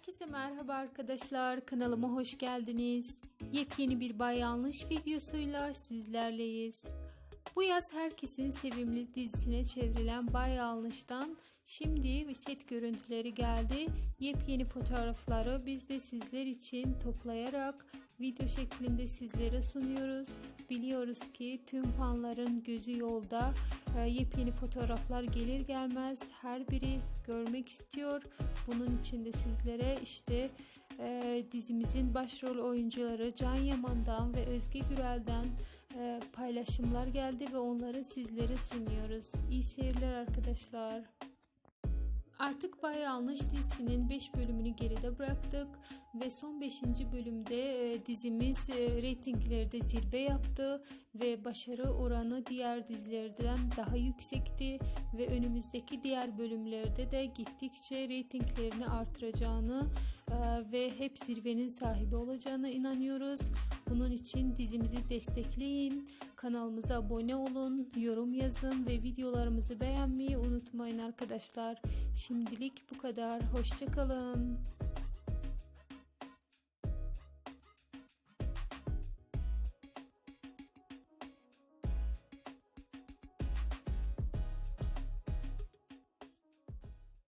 Herkese merhaba arkadaşlar. Kanalıma hoş geldiniz. Yepyeni bir Bay Yanlış videosuyla sizlerleyiz. Bu yaz herkesin sevimli dizisine çevrilen Bay Yanlış'tan şimdi set görüntüleri geldi. Yepyeni fotoğrafları biz de sizler için toplayarak video şeklinde sizlere sunuyoruz. Biliyoruz ki tüm fanların gözü yolda. Ee, Yepyeni fotoğraflar gelir gelmez her biri görmek istiyor. Bunun için de sizlere işte e, dizimizin başrol oyuncuları Can Yaman'dan ve Özge Gürel'den e, paylaşımlar geldi ve onları sizlere sunuyoruz. İyi seyirler arkadaşlar. Artık Bay Yanlış dizisinin 5 bölümünü geride bıraktık ve son 5. bölümde e, dizimiz e, reytinglerde zirve yaptı ve başarı oranı diğer dizilerden daha yüksekti ve önümüzdeki diğer bölümlerde de gittikçe reytinglerini artıracağını e, ve hep zirvenin sahibi olacağına inanıyoruz. Bunun için dizimizi destekleyin, kanalımıza abone olun, yorum yazın ve videolarımızı beğenmeyi unutmayın arkadaşlar. Şimdilik bu kadar. Hoşçakalın.